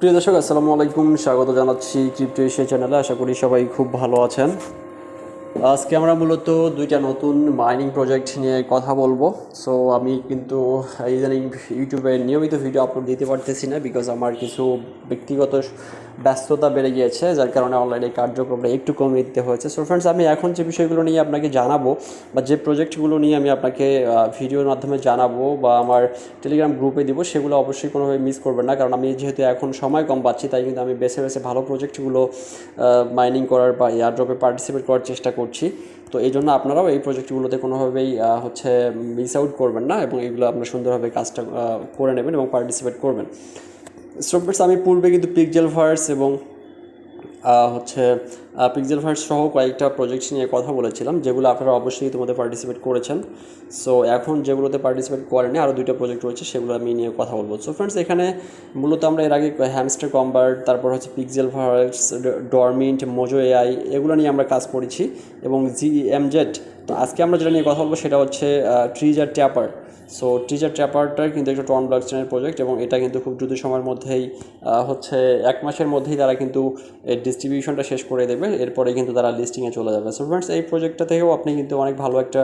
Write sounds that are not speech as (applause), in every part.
প্রিয় দর্শক, আসসালামু আলাইকুম। স্বাগত জানাচ্ছি ক্রিপ্টো এশিয়া চ্যানেলে আশা করি সবাই খুব ভালো আছেন। আজকে আমরা মূলত দুইটা নতুন মাইনিং প্রজেক্ট নিয়ে কথা বলব। সো আমি কিন্তু ইদানিং ইউটিউবে নিয়মিত ভিডিও আপলোড দিতে পারতেছি না বিকজ আমার কিছু ব্যক্তিগত ব্যস্ততা বেড়ে গিয়েছে, যার কারণে অনলাইনে কার্যক্রমটা একটু কমিয়ে দিতে হয়েছে। সো ফ্রেন্ডস আমি এখন যে বিষয়গুলো নিয়ে আপনাকে জানাব বা যে প্রজেক্টগুলো নিয়ে আমি আপনাকে ভিডিওর মাধ্যমে জানাব বা আমার টেলিগ্রাম গ্রুপে দিব, সেগুলো অবশ্যই কোনোভাবে মিস করবেন না। কারণ আমি যেহেতু এখন সময় কম পাচ্ছি, তাই কিন্তু আমি বেছে বেছে ভালো প্রজেক্টগুলো মাইনিং করার বা এয়ারড্রপে পার্টিসিপেট করার চেষ্টা করছি। তো এই জন্য আপনারাও এই প্রজেক্টগুলোতে কোনোভাবেই হচ্ছে মিস আউট করবেন না এবং এগুলো আপনারা সুন্দরভাবে কাজটা করে নেবেন এবং পার্টিসিপেট করবেন। স্টুডেন্টস আমি পূর্বে কিন্তু পিকজেল ভার্স এবং হচ্ছে পিকজেল ভার্স সহ কয়েকটা প্রজেক্ট নিয়ে কথা বলেছিলাম, যেগুলো আপনারা অবশ্যই তোমাদের পার্টিসিপেট করেছেন। সো এখন যেগুলোতে পার্টিসিপেট করেনি আরও দুইটা প্রজেক্ট রয়েছে, সেগুলো আমি নিয়ে কথা বলব। সো ফ্রেন্ডস এখানে মূলত আমরা এর আগে হ্যামস্টার কম্বার্ট তারপর হচ্ছে Pixel Verse Dormint Mojo AI এগুলো নিয়ে আমরা কাজ করেছি এবং জি এমজেড তো আজকে আমরা যেটা নিয়ে কথা বলব, সেটা হচ্ছে ট্রিজার ট্যাপার সো টিচার ট্র্যাপারটার কিন্তু একটা টন ব্লকচেনের প্রজেক্ট এবং এটা কিন্তু খুব দ্রুত সময়ের মধ্যেই হচ্ছে এক মাসের মধ্যেই তারা কিন্তু এর ডিস্ট্রিবিউশনটা শেষ করে দেবে। এরপরে কিন্তু তারা লিস্টিংয়ে চলে যাবে। সো ফ্রেন্ডস এই প্রজেক্টটা থেকেও আপনি কিন্তু অনেক ভালো একটা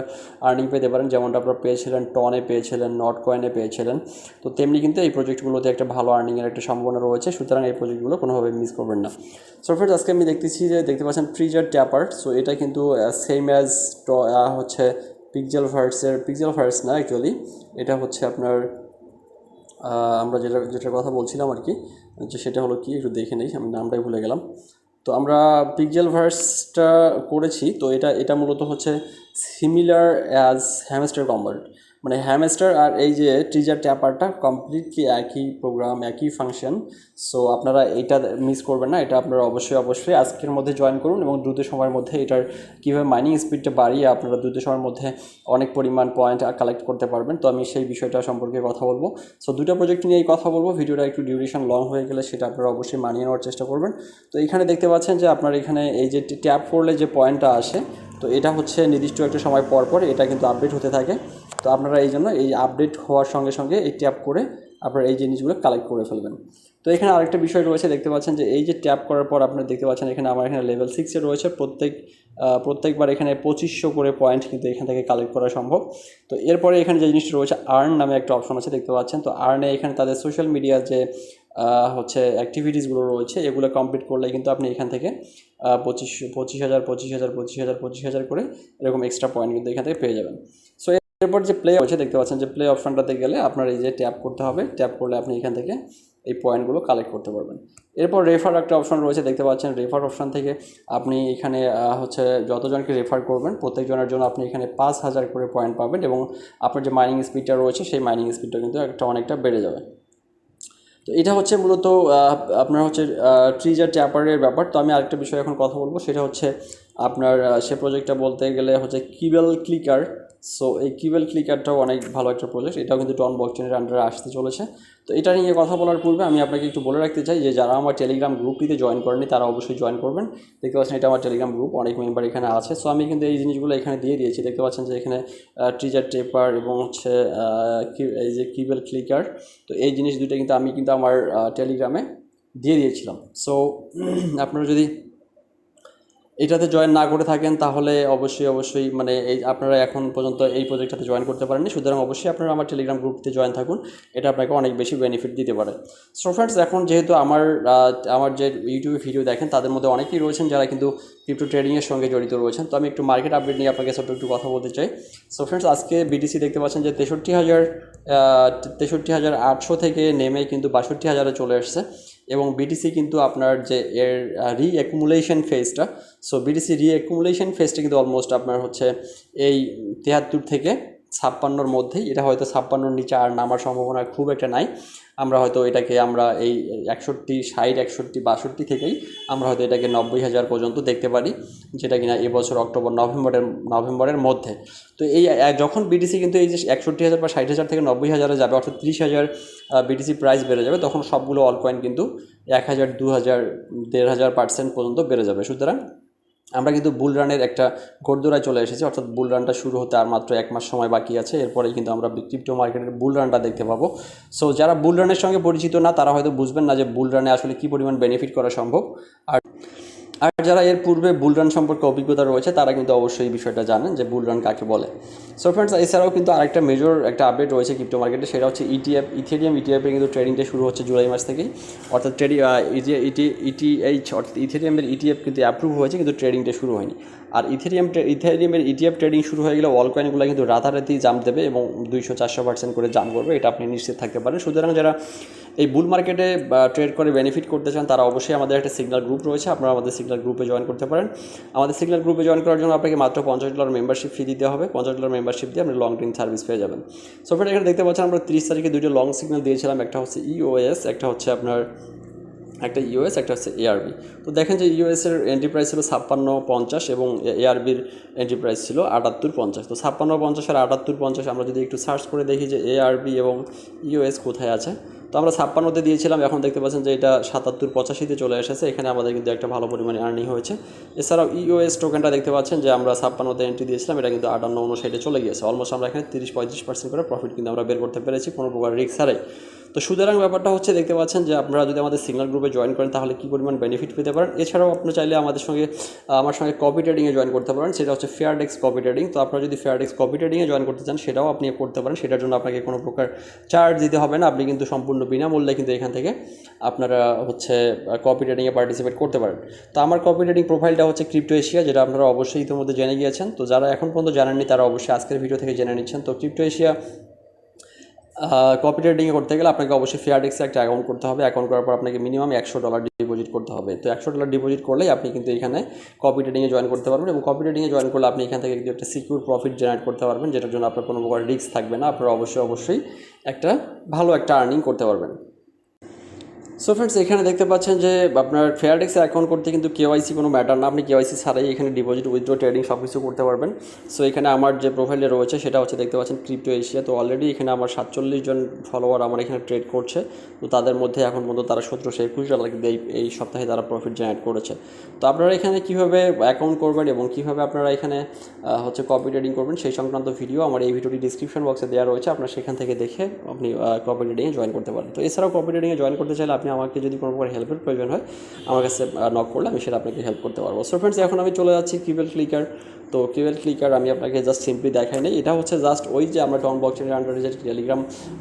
আর্নিং পেতে পারেন। যেমনটা আপনারা পেয়েছিলেন টনে পেয়েছিলেন নট কয়েনে পেয়েছিলেন। তো তেমনি কিন্তু এই প্রজেক্টগুলোতে একটা ভালো আর্নিংয়ের একটা সম্ভাবনা রয়েছে। সুতরাং এই প্রজেক্টগুলো কোনোভাবে মিস করবেন না। সো ফ্রেন্ডস আজকে আমি দেখতেছি যে দেখতে পাচ্ছেন ট্রিজার ট্যাপার সো এটা কিন্তু সেম অ্যাজ হচ্ছে পিকজেল ভার্সের পিকজেল ভার্স না অ্যাকচুয়ালি এটা হচ্ছে আপনার আমরা যেটা যেটার কথা বলছিলাম আর কি, যে সেটা হলো কি, একটু দেখে নেই, আমি নামটাই ভুলে গেলাম। তো আমরা পিকজেল ভার্সটা করেছি, তো এটা এটা মূলত হচ্ছে সিমিলার অ্যাজ হ্যামস্টার কম্বার্ট মানে হ্যামস্টার আর এই যে ট্রিজার ট্যাপারটা কমপ্লিটলি একই প্রোগ্রাম একই ফাংশন সো আপনারা এটা মিস করবেন না, এটা আপনারা অবশ্যই অবশ্যই আজকের মধ্যে জয়েন করুন এবং দ্রুত সময়ের মধ্যে এটার কীভাবে মাইনিং স্পিডটা বাড়িয়ে আপনারা দ্রুত সময়ের মধ্যে অনেক পরিমাণ পয়েন্ট কালেক্ট করতে পারবেন। তো আমি সেই বিষয়টা সম্পর্কে কথা বলব। সো দুটো প্রজেক্ট নিয়েই কথা বলব, ভিডিওটা একটু ডিউরেশন লং হয়ে গেলে সেটা আপনারা অবশ্যই মানিয়ে নেওয়ার চেষ্টা করবেন। তো এখানে দেখতে পাচ্ছেন যে আপনার এখানে এই যে ট্যাপ করলে যে পয়েন্টটা আসে, তো এটা হচ্ছে নির্দিষ্ট একটা সময় পর পর এটা কিন্তু আপডেট হতে থাকে। তো আপনারা এই জন্য এই আপডেট হওয়ার সঙ্গে সঙ্গে এই ট্যাপ করে আপনারা এই জিনিসগুলো কালেক্ট করে ফেলবেন। তো এখানে আরেকটা বিষয় রয়েছে, দেখতে পাচ্ছেন যে এই যে ট্যাপ করার পর আপনারা দেখতে পাচ্ছেন এখানে আমার এখানে লেভেল সিক্সে রয়েছে। প্রত্যেক প্রত্যেকবার এখানে পঁচিশশো করে পয়েন্ট কিন্তু এখান থেকে কালেক্ট করা সম্ভব। তো এরপরে এখানে যে জিনিসটা রয়েছে আর্ন নামে একটা অপশন আছে, দেখতে পাচ্ছেন। তো আর্নে এখানে তাদের সোশ্যাল মিডিয়ার যে হচ্ছে অ্যাক্টিভিটিসগুলো রয়েছে, এগুলো কমপ্লিট করলে কিন্তু আপনি এখান থেকে পঁচিশ পঁচিশ হাজার পঁচিশ হাজার পঁচিশ হাজার পঁচিশ হাজার করে এরকম এক্সট্রা পয়েন্ট কিন্তু এখান থেকে পেয়ে যাবেন। সো এরপর যে প্লে হচ্ছে দেখতে পাচ্ছেন যে প্লে অপশনটাতে গেলে আপনার এই যে ট্যাপ করতে হবে। ট্যাপ করলে আপনি এখান থেকে এই পয়েন্টগুলো কালেক্ট করতে পারবেন। এরপর রেফার একটা অপশন রয়েছে, দেখতে পাচ্ছেন রেফার অপশন থেকে আপনি এখানে হচ্ছে যতজনকে রেফার করবেন, প্রত্যেকজনের জন্য আপনি এখানে পাঁচ হাজার করে পয়েন্ট পাবেন এবং আপনার যে মাইনিং স্পিডটা রয়েছে, সেই মাইনিং স্পিডটা কিন্তু একটা অনেকটা বেড়ে যাবে। তো এটা হচ্ছে মূলত আপনার হচ্ছে ট্রিজার ট্যাপারের ব্যাপার। তো আমি আরেকটা বিষয় এখন কথা বলব, সেটা হচ্ছে আপনার সে প্রজেক্টটা বলতে গেলে হচ্ছে কিবেল ক্লিকার সো এই কিবেল ক্লিকারটাও অনেক ভালো একটা প্রজেক্ট এটাও কিন্তু টন বকচেনের আন্ডারে আসতে চলেছে। তো এটা নিয়ে কথা বলার পূর্বে আমি আপনাকে একটু বলে রাখতে চাই যে, যারা আমার টেলিগ্রাম গ্রুপটিতে জয়েন করেনি তারা অবশ্যই জয়েন করবেন। দেখতে পাচ্ছেন এটা আমার টেলিগ্রাম গ্রুপ অনেক মেম্বার এখানে আছে। সো আমি কিন্তু এই জিনিসগুলো এখানে দিয়ে দিয়েছি। দেখতে পাচ্ছেন যে, এখানে ট্রিজার টেপার এবং হচ্ছে এই যে কিবেল ক্লিকার তো এই জিনিস দুটো কিন্তু আমি কিন্তু আমার টেলিগ্রামে দিয়ে দিয়েছিলাম। সো (clears throat) আপনারা যদি এটাতে জয়েন না করে থাকেন, তাহলে অবশ্যই অবশ্যই মানে এই আপনারা এখন পর্যন্ত এই প্রজেক্টটাতে জয়েন করতে পারেননি। সুতরাং অবশ্যই আপনারা আমার টেলিগ্রাম গ্রুপতে জয়েন থাকুন। এটা আপনাকে অনেক বেশি বেনিফিট দিতে পারে। সো ফ্রেন্ডস এখন যেহেতু আমার আমার যে ইউটিউবে ভিডিও দেখেন, তাদের মধ্যে অনেকেই রয়েছেন যারা কিন্তু ক্রিপ্টো ট্রেডিংয়ের সঙ্গে জড়িত রয়েছেন। তো আমি একটু মার্কেট আপডেট নিয়ে আপনাকে ছোট্ট একটু কথা বলতে চাই। সো ফ্রেন্ডস আজকে বিটিসি দেখতে পাচ্ছেন যে তেষট্টি হাজার তেষট্টি হাজার আটশো থেকে নেমে কিন্তু বাষট্টি হাজারে চলে আসছে এবং বিটিসি কিন্তু আপনার যে এর রি অ্যাকুমুলেশন ফেজটা সো বিটিসি রি অ্যাকুমুলেশন ফেজটা কিন্তু অলমোস্ট আপনার হচ্ছে এই তেহাত্তর থেকে ছাপ্পান্নর মধ্যেই, এটা হয়তো ছাপ্পান্নর নিচে আর নামার সম্ভাবনা খুব একটা নাই। আমরা হয়তো এটাকে, আমরা এই একষট্টি, ষাট, একষট্টি, বাষট্টি থেকেই আমরা হয়তো এটাকে নব্বই হাজার পর্যন্ত দেখতে পারি, যেটা কিনা এবছর অক্টোবর, নভেম্বরের নভেম্বরের মধ্যে। তো এই যখন বিটিসি কিন্তু এই যে একষট্টি হাজার বা ষাট হাজার থেকে নব্বই হাজারে যাবে, অর্থাৎ ত্রিশ হাজার বিটিসি প্রাইস বেড়ে যাবে, তখন সবগুলো অল কয়েন কিন্তু এক হাজার, দু হাজার, দেড় হাজার পার্সেন্ট পর্যন্ত বেড়ে যাবে। সুতরাং আমরা কিন্তু বুল রানের একটা ঘোরদৌড়ায় চলে এসেছি, অর্থাৎ বুল রানটা শুরু হতে আর মাত্র এক মাস সময় বাকি আছে এরপরে কিন্তু আমরা ক্রিপ্টো মার্কেটের বুল রানটা দেখতে পাবো। সো যারা বুল রানের সঙ্গে পরিচিত না, তারা হয়তো বুঝবেন না যে বুল রানে আসলে কী পরিমাণ বেনিফিট করা সম্ভব। আর আর যারা এর পূর্বে বুল রান সম্পর্কে অভিজ্ঞতা রয়েছে, তারা কিন্তু অবশ্যই এই বিষয়টা জানেন যে বুল রান কাকে বলে। সো ফ্রেন্ডস এছাড়াও কিন্তু আরেকটা মেজর একটা আপডেট রয়েছে ক্রিপ্টো মার্কেটে সেটা হচ্ছে E ইটিএফ ইথেরিয়াম ইটিএফের কিন্তু ট্রেডিংটা শুরু হচ্ছে জুলাই মাস থেকেই। অর্থাৎ ট্রেডিং ইটি ইটিএইচ অর্থাৎ ইথেরিয়ামের ইটিএফ কিন্তু অ্যাপ্রুভ হয়েছে, কিন্তু ট্রেডিংটা শুরু হয়নি। আর ইথেরিয়াম ইথেরিয়ামের ইটিএফ ট্রেডিং শুরু হয়ে গেলে অল কয়েনগুলো কিন্তু রাতারাতি জাম্প দেবে এবং দুইশো চারশো পার্সেন্ট করে জাম্প করবে, এটা আপনি নিশ্চিত থাকতে পারেন। সুতরাং যারা এই বুল মার্কেটে ট্রেড করে বেনিফিট করতে চান, তারা অবশ্যই আমাদের একটা সিগনাল গ্রুপ রয়েছে। আপনারা আমাদের সিগনাল গ্রুপে জয়েন করতে পারেন। আমাদের সিগনাল গ্রুপে জয়েন করার জন্য আপনাকে মাত্র পঞ্চাশ ডলার মেম্বারশিপ ফি দিতে হবে। পঞ্চাশ ডলার মেম্বারশিপ দিয়ে আপনি লং টাইম সার্ভিস পেয়ে যাবেন। সো ফ্রেন্ড এখানে দেখতে পাচ্ছেন আমরা তিরিশ তারিখে দুটো লং সিগনাল দিয়েছিলাম। একটা হচ্ছে ইওএস একটা হচ্ছে আপনার একটা ইউএস একটা হচ্ছে এআরবি তো দেখেন যে ইউএসের এন্ট্রি প্রাইস ছিল ছাপ্পান্ন পঞ্চাশ এবং এআরবির এন্ট্রি প্রাইস ছিল আটাত্তর পঞ্চাশ। তো ছাপ্পান্ন পঞ্চাশ আর আটাত্তর পঞ্চাশ আমরা যদি একটু সার্চ করে দেখি যে এআরবি এবং ইউএস কোথায় আছে, তো আমরা ছাপ্পান্নতে দিয়েছিলাম, এখন দেখতে পাচ্ছেন যে এটা সাতাত্তর পঁচাশিতে চলে এসেছে, এখানে আমাদের কিন্তু একটা ভালো পরিমাণে আর্নিং হয়েছে। এছাড়াও ইউএস টোকেনটা দেখতে পাচ্ছেন যে আমরা ছাপ্পান্নতে এন্ট্রি দিয়েছিলাম, এটা কিন্তু আটান্ন উনষাটে চলে গিয়েছে। অলমোস্ট আমরা এখানে তিরিশ পঁয়ত্রিশ পার্সেন্ট করে প্রফিট কিন্তু আমরা বের করতে পেরেছি কোনো প্রকার রিক্স হারাই তো সুতরাং ব্যাপারটা হচ্ছে দেখতে পাচ্ছেন যে আপনারা যদি আমাদের সিগনাল গ্রুপে জয়েন করেন, তাহলে কী পরিমাণ বেনিফিট পেতে পারেন? এছাড়াও আপনি চাইলে আমাদের সঙ্গে, আমার সঙ্গে কপি ট্রেডিংয়ে জয়েন করতে পারেন, সেটা হচ্ছে ফেয়ারডেক্স কপি ট্রেডিং তো আপনারা যদি ফেয়ারডেক্স কপি ট্রেডিংয়ে জয়েন করতে চান, সেটাও আপনি করতে পারেন। সেটার জন্য আপনাকে কোনো প্রকার চার্জ দিতে হবে না। আপনি কিন্তু সম্পূর্ণ বিনামূল্যে কিন্তু এখান থেকে আপনারা হচ্ছে কপি ট্রেডিংয়ে পার্টিসিপেট করতে পারেন। তো আমার কপি ট্রেডিং প্রোফাইলটা হচ্ছে ক্রিপ্টো এশিয়া যেটা আপনারা অবশ্যই ইতিমধ্যে জেনে গিয়েছেন। তো যারা এখন পর্যন্ত জানেননি, তারা অবশ্যই আজকের ভিডিও থেকে জেনে নিচ্ছেন। তো ক্রিপ্টো এশিয়া কপি ট্রেডিংয়ে করতে গেলে আপনাকে অবশ্যই ফেয়ার ফেয়ারডেক্সে একটা অ্যাকাউন্ট করতে হবে। অ্যাকাউন্ট করার পর আপনাকে মিনিমাম একশো ডলার ডিপোজিট করতে হবে। তো একশো ডলার ডিপোজিট করলেই আপনি কিন্তু এখানে কপি ট্রেডিংয়ে জয়েন করতে পারবেন এবং কপি ট্রেডিংয়ে জয়েন করলে আপনি এখান থেকে একটা সিকিউর প্রফিট জেনারেট করতে পারবেন, যেটার জন্য আপনার কোনো প্রকার রিস্ক থাকবে না। আপনারা অবশ্যই অবশ্যই একটা ভালো একটা আর্নিং করতে পারবেন। সো ফ্রেন্ডস এখানে দেখতে পাচ্ছেন যে আপনার ফেয়ারডেক্সে অ্যাকাউন্ট করতে কিন্তু কেওয়াইসি কোনো ম্যাটার না। আপনি কেওয়াইসি ছাড়াই এখানে ডিপোজিট উইথড্র ট্রেডিং সব কিছু করতে পারবেন। সো এখানে আমার যে প্রোফাইলে রয়েছে, সেটা হচ্ছে দেখতে পাচ্ছেন ক্রিপ্টো এশিয়া তো অলরেডি এখানে আমার সাতচল্লিশ জন ফলোয়ার আমার এখানে ট্রেড করছে। তো তাদের মধ্যে এখন পর্যন্ত তারা সতেরোশো একুশ ডলার কিন্তু এই এই সপ্তাহে তারা প্রফিট জেনারেট করেছে। তো আপনারা এখানে কীভাবে অ্যাকাউন্ট করবেন এবং কীভাবে আপনারা এখানে হচ্ছে কপি ট্রেডিং করবেন, সেই সংক্রান্ত ভিডিও আমার এই ভিডিওটি ডিসক্রিপশন বক্সে দেওয়া রয়েছে। আপনারা সেখান থেকে দেখে আপনি কপি ট্রেডিংয়ে জয়েন করতে পারেন। তো এছাড়াও কপি ট্রেডিংয়ে জয়েন করতে চাইলে আপনি আমাকে যদি কোনো প্রকার হেল্পের প্রয়োজন হয়, আমার কাছে নক করলে আমি সেটা আপনাকে হেল্প করতে পারব। সো ফ্রেন্ডস এখন আমি চলে যাচ্ছি কিউবেল ক্লিকার তো কিউবেল ক্লিকার আমি আপনাকে জাস্ট সিম্পলি দেখাই নাই। এটা হচ্ছে জাস্ট ওই যে আমরা টন বক্সের আন্ডারে যে টেলিগ্রাম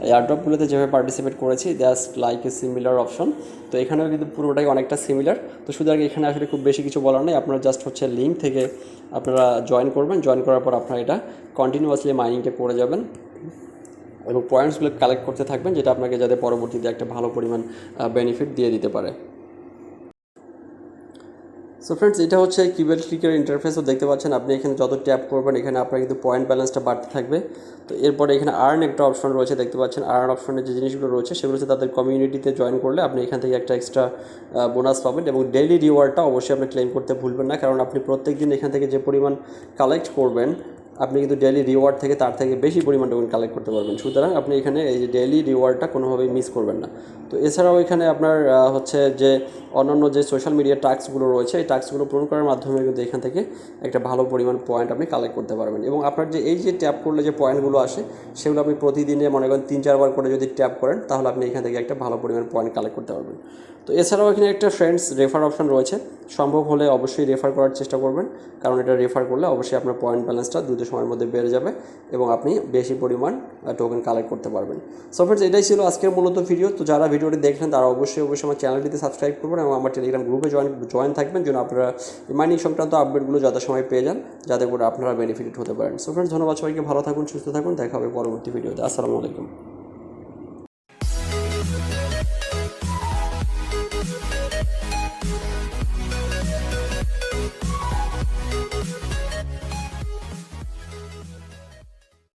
এয়ারড্রপগুলোতে যেভাবে পার্টিসিপেট করেছি just like a similar option তো এখানেও কিন্তু পুরোটাই অনেকটা সিমিলার তো শুধু আগে এখানে আসলে খুব বেশি কিছু বলার নেই। আপনারা জাস্ট হচ্ছে লিঙ্ক থেকে আপনারা জয়েন করবেন। জয়েন করার পর আপনারা এটা কন্টিনিউয়াসলি মাইনিংটা করে যাবেন। এবং পয়েন্টসগুলো কালেক্ট করতে থাকবেন, যেটা আপনাকে যাতে পরবর্তীতে একটা ভালো পরিমাণ বেনিফিট দিয়ে দিতে পারে। সো ফ্রেন্ডস এটা হচ্ছে কিউবেল ক্লিকের ইন্টারফেসও দেখতে পাচ্ছেন। আপনি এখানে যত ট্যাপ করবেন, এখানে আপনার কিন্তু পয়েন্ট ব্যালেন্সটা বাড়তে থাকবে। তো এরপরে এখানে আর্ন একটা অপশন রয়েছে, দেখতে পাচ্ছেন। আর্ন অপশনের যে জিনিসগুলো রয়েছে, সেগুলো হচ্ছে তাদের কমিউনিটিতে জয়েন করলে আপনি এখান থেকে একটা এক্সট্রা বোনাস পাবেন। এবং ডেইলি রিওয়ার্ডটা অবশ্যই আপনি ক্লেম করতে ভুলবেন না, কারণ আপনি প্রত্যেক দিন এখান থেকে যে পরিমাণ কালেক্ট করবেন আপনি কিন্তু ডেলি রিওয়ার্ড থেকে তার থেকে বেশি পরিমাণ টোকেন কালেক্ট করতে পারবেন। সুতরাং আপনি এখানে এই যে ডেলি রিওয়ার্ডটা কোনোভাবেই মিস করবেন না। তো এছাড়াও এখানে আপনার হচ্ছে যে অন্যান্য যে সোশ্যাল মিডিয়া টাস্কগুলো রয়েছে, এই টাস্কগুলো পূরণ করার মাধ্যমে কিন্তু এখান থেকে একটা ভালো পরিমাণ পয়েন্ট আপনি কালেক্ট করতে পারবেন। এবং আপনার যে, এই যে ট্যাপ করলে যে পয়েন্টগুলো আসে, সেগুলো আপনি প্রতিদিনে মনে করেন তিন, চারবার করে যদি ট্যাপ করেন, তাহলে আপনি এখান থেকে একটা ভালো পরিমাণ পয়েন্ট কালেক্ট করতে পারবেন। তো এছাড়াও এখানে একটা ফ্রেন্ডস রেফার অপশন রয়েছে। সম্ভব হলে অবশ্যই রেফার করার চেষ্টা করবেন, কারণ এটা রেফার করলে অবশ্যই আপনার পয়েন্ট ব্যালেন্সটা দ্রুত সময়ের মধ্যে বেড়ে যাবে এবং আপনি বেশি পরিমাণ টোকেন কালেক্ট করতে পারবেন। সো ফ্রেন্ডস এটাই ছিল আজকের মূলত ভিডিও তো যারা ভিডিওটি দেখলেন, তারা অবশ্যই অবশ্যই আমার চ্যানেলটিতে সাবস্ক্রাইব করবেন এবং আমার টেলিগ্রাম গ্রুপে জয়েন জয়েন থাকবেন। যেন আপনারা মাইনিং সংক্রান্ত আপডেটগুলো সময় পেয়ে যান, যাতে করে আপনারা বেনিফিটেড হতে পারেন। সো ফ্রেন্ডস ধন্যবাদ সবাইকে। ভালো থাকুন, সুস্থ থাকুন। দেখা হবে পরবর্তী ভিডিওতে আসসালামু আলাইকুম।